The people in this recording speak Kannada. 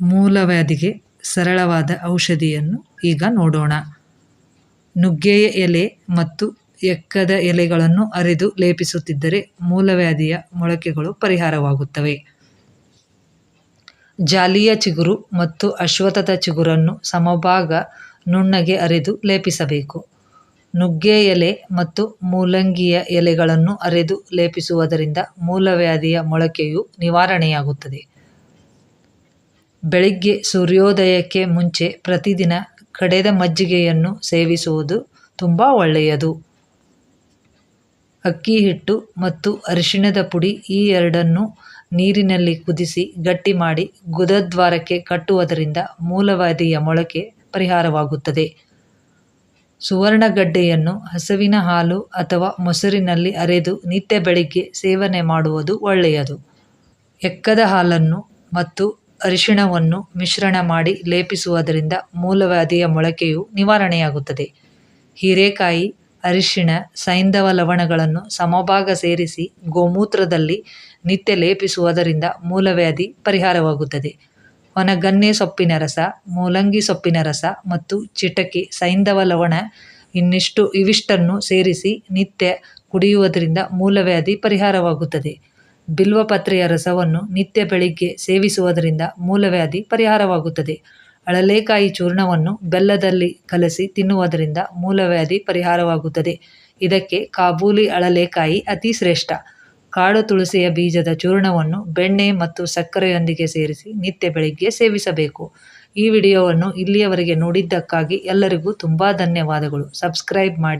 ಮೂಲವ್ಯಾಧಿಗೆ ಸರಳವಾದ ಔಷಧಿಯನ್ನು ಈಗ ನೋಡೋಣ. ನುಗ್ಗೆಯ ಎಲೆ ಮತ್ತು ಎಕ್ಕದ ಎಲೆಗಳನ್ನು ಅರೆದು ಲೇಪಿಸುತ್ತಿದ್ದರೆ ಮೂಲವ್ಯಾಧಿಯ ಮೊಳಕೆಗಳು ಪರಿಹಾರವಾಗುತ್ತವೆ. ಜಾಲಿಯ ಚಿಗುರು ಮತ್ತು ಅಶ್ವತ್ಥದ ಚಿಗುರನ್ನು ಸಮಭಾಗ ನುಣ್ಣಗೆ ಅರೆದು ಲೇಪಿಸಬೇಕು. ನುಗ್ಗೆ ಎಲೆ ಮತ್ತು ಮೂಲಂಗಿಯ ಎಲೆಗಳನ್ನು ಅರೆದು ಲೇಪಿಸುವುದರಿಂದ ಮೂಲವ್ಯಾಧಿಯ ಮೊಳಕೆಯು ನಿವಾರಣೆಯಾಗುತ್ತದೆ. ಬೆಳಿಗ್ಗೆ ಸೂರ್ಯೋದಯಕ್ಕೆ ಮುಂಚೆ ಪ್ರತಿದಿನ ಕಡೆದ ಮಜ್ಜಿಗೆಯನ್ನು ಸೇವಿಸುವುದು ತುಂಬ ಒಳ್ಳೆಯದು. ಅಕ್ಕಿ ಹಿಟ್ಟು ಮತ್ತು ಅರಿಶಿಣದ ಪುಡಿ ಈ ಎರಡನ್ನು ನೀರಿನಲ್ಲಿ ಕುದಿಸಿ ಗಟ್ಟಿ ಮಾಡಿ ಗುದದ್ವಾರಕ್ಕೆ ಕಟ್ಟುವುದರಿಂದ ಮೂಲವಾದಿಯ ಮೊಳಕೆ ಪರಿಹಾರವಾಗುತ್ತದೆ. ಸುವರ್ಣಗಡ್ಡೆಯನ್ನು ಹಸುವಿನ ಹಾಲು ಅಥವಾ ಮೊಸರಿನಲ್ಲಿ ಅರೆದು ನಿತ್ಯ ಬೆಳಿಗ್ಗೆ ಸೇವನೆ ಮಾಡುವುದು ಒಳ್ಳೆಯದು. ಎಕ್ಕದ ಹಾಲನ್ನು ಮತ್ತು ಅರಿಶಿಣವನ್ನು ಮಿಶ್ರಣ ಮಾಡಿ ಲೇಪಿಸುವುದರಿಂದ ಮೂಲವ್ಯಾಧಿಯ ಮೊಳಕೆಯು ನಿವಾರಣೆಯಾಗುತ್ತದೆ. ಹೀರೆಕಾಯಿ, ಅರಿಶಿಣ ಸೈಂಧವ ಲವಣಗಳನ್ನು ಸಮಭಾಗ ಸೇರಿಸಿ ಗೋಮೂತ್ರದಲ್ಲಿ ನಿತ್ಯ ಲೇಪಿಸುವುದರಿಂದ ಮೂಲವ್ಯಾಧಿ ಪರಿಹಾರವಾಗುತ್ತದೆ. ಒಣಗನ್ನೆ ಸೊಪ್ಪಿನ ರಸ, ಮೂಲಂಗಿ ಸೊಪ್ಪಿನ ರಸ ಮತ್ತು ಚಿಟಕಿ ಸೈಂಧವ ಲವಣ ಇನ್ನಿಷ್ಟು ಇವಿಷ್ಟನ್ನು ಸೇರಿಸಿ ನಿತ್ಯ ಕುಡಿಯುವುದರಿಂದ ಮೂಲವ್ಯಾಧಿ ಪರಿಹಾರವಾಗುತ್ತದೆ. ಬಿಲ್ವಪತ್ರೆಯ ರಸವನ್ನು ನಿತ್ಯ ಬೆಳಿಗ್ಗೆ ಸೇವಿಸುವುದರಿಂದ ಮೂಲವ್ಯಾಧಿ ಪರಿಹಾರವಾಗುತ್ತದೆ. ಅಳಲೇಕಾಯಿ ಚೂರ್ಣವನ್ನು ಬೆಲ್ಲದಲ್ಲಿ ಕಲಸಿ ತಿನ್ನುವುದರಿಂದ ಮೂಲವ್ಯಾಧಿ ಪರಿಹಾರವಾಗುತ್ತದೆ. ಇದಕ್ಕೆ ಕಾಬೂಲಿ ಅಳಲೇಕಾಯಿ ಅತಿ ಶ್ರೇಷ್ಠ. ಕಾಡು ತುಳಸಿಯ ಬೀಜದ ಚೂರ್ಣವನ್ನು ಬೆಣ್ಣೆ ಮತ್ತು ಸಕ್ಕರೆಯೊಂದಿಗೆ ಸೇರಿಸಿ ನಿತ್ಯ ಬೆಳಿಗ್ಗೆ ಸೇವಿಸಬೇಕು. ಈ ವಿಡಿಯೋವನ್ನು ಇಲ್ಲಿಯವರೆಗೆ ನೋಡಿದ್ದಕ್ಕಾಗಿ ಎಲ್ಲರಿಗೂ ತುಂಬ ಧನ್ಯವಾದಗಳು. ಸಬ್ಸ್ಕ್ರೈಬ್ ಮಾಡಿ.